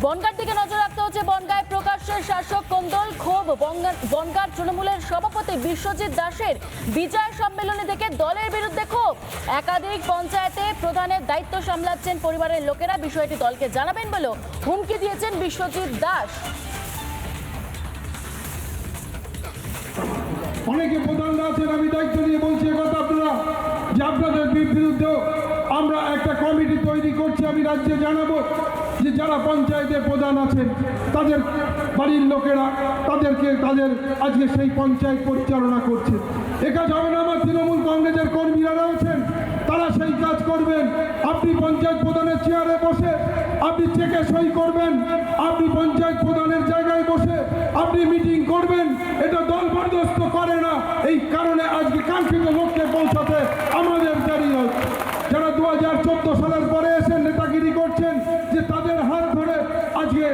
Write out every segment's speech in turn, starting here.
বনগাঁর দিকে নজর রাখতে হচ্ছে বনগাঁয় প্রকাশ্যে শাসক কোন্দল ক্ষোভ। বনগাঁ- বনগাঁর তৃণমূলের সভাপতি বিশ্বজিৎ দাসের বিজয় সম্মেলনে থেকে দলের বিরুদ্ধে ক্ষোভ। একাধিক পঞ্চায়েতে প্রধানের দায়িত্ব সামলাচ্ছেন পরিবারের লোকেরা। বিষয়টি দলকে জানাবেন বলেও হুমকি দিয়েছেন বিশ্বজিৎ দাস। অনেকে প্রধানরা আছেন, আমি দায়িত্ব নিয়ে বলছি কথা আপনারা, যে আপনাদের বি- বিরুদ্ধেও আমরা একটা কমিটি তৈরি করছি, আমি রাজ্যে জানাব। যে যারা পঞ্চায়েতের প্রধান আছেন তাদের বাড়ির লোকেরা তাদেরকে, তাদের আজকে সেই পঞ্চায়েত পরিচালনা করছে। এ কাজ হবে না আমার তৃণমূল কংগ্রেসের কর্মীরা রয়েছেন, তারা সেই কাজ করবেন। আপনি পঞ্চায়েত প্রধানের চেয়ারে বসে, আপনি চেকে সই করবেন, আপনি পঞ্চায়েত প্রধানের জায়গায় বসে, আপনি মিটিং করবেন, এটা দল বরদস্ত করে না। এই কারণে আজকে কাঙ্ক্ষিত লক্ষ্যে পৌঁছাতে আমাদের দেরি হচ্ছে যারা দু হাজার চোদ্দ সালের পরে এসে নেতাগিরি করছেন যে তাদের হাত ধরে আজকে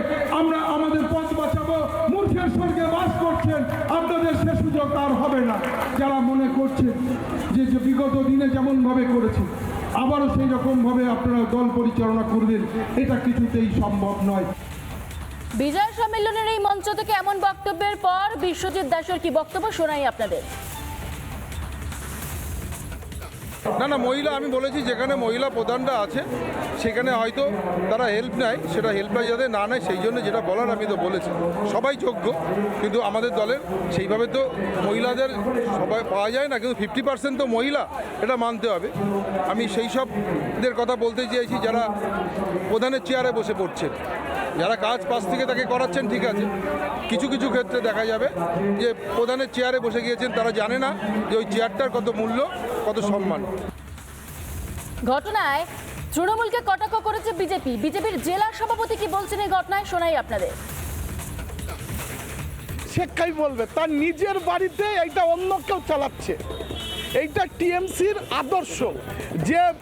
আমরা আমাদের পথ বাঁচাবো। মূর্খের স্বর্গে বাস করছেন, আপনাদের সে সুযোগ আর হবে না। যারা মনে করছেন যে যে বিগত দিনে যেমনভাবে করেছে, আবারও সেই রকমভাবে আপনারা দল পরিচালনা করবেন, এটা কিছুতেই সম্ভব নয়। বিজয় সম্মেলনের এই মঞ্চ থেকে এমন বক্তব্যের পর বিশ্বজিৎ দাসের কি বক্তব্য শোনাই আপনাদের? না না, মহিলা, আমি বলেছি যেখানে মহিলা প্রধানরা আছে, সেখানে হয়তো তারা হেল্প নেয়, সেটা হেল্পটা যাতে না নেয়, সেই জন্য যেটা বলার আমি তো বলেছি। সবাই যোগ্য, কিন্তু আমাদের দলের সেইভাবে তো মহিলাদের সবাই পাওয়া যায় না, কিন্তু ফিফটি পার্সেন্ট তো মহিলা, এটা মানতে হবে। আমি সেই সবদের কথা বলতে চেয়েছি, যারা প্রধানের চেয়ারে বসে পড়ছেন। যারা কাজ পাশ থেকে তাকে করাচ্ছেন, ঠিক আছে। কিছু কিছু ক্ষেত্রে দেখা যাবে যে প্রধানের চেয়ারে বসে গিয়েছেন, তারা জানে না যে ওই চেয়ারটার কত মূল্য, কত সম্মান। ঘটনায় তৃণমূলকে কটাক্ষ করেছে বিজেপি। বিজেপির জেলা সভাপতি কি বলছেন এই ঘটনায়? শোনাই আপনাদের। শেখাই বলবে, তার নিজের বাড়িতে এইটা অন্য কেউ চালাচ্ছে। এইটা টিএমসির আদর্শ। যে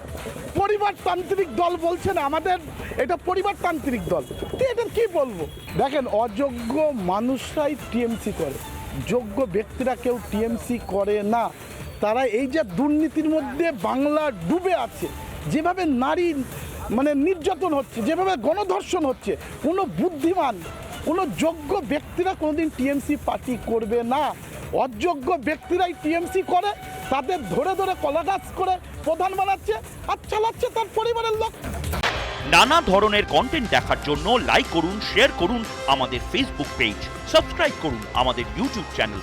পরিবারতান্ত্রিক দল বলছেন আমাদের এটা পরিবারতান্ত্রিক দল। এটা কি বলব? দেখেন, অযোগ্য মানুষরাই টিএমসি করে। যোগ্য ব্যক্তিরা কেউ টিএমসি করে না। তারা এই যে দুর্নীতির মধ্যে বাংলা ডুবে আছে, যেভাবে নারী মানে নির্যাতন হচ্ছে, যেভাবে গণধর্ষণ হচ্ছে, কোনো বুদ্ধিমান, কোনো যোগ্য ব্যক্তিরা কোনোদিন টিএমসি পার্টি করবে না। অযোগ্য ব্যক্তিরাই টিএমসি করে, তাদের ধরে ধরে কলা গাছ করে প্রধান বানাচ্ছে আর চালাচ্ছে তার পরিবারের লোক। নানা ধরনের কন্টেন্ট দেখার জন্য লাইক করুন শেয়ার করুন আমাদের ফেসবুক পেজ সাবস্ক্রাইব করুন আমাদের ইউটিউব চ্যানেল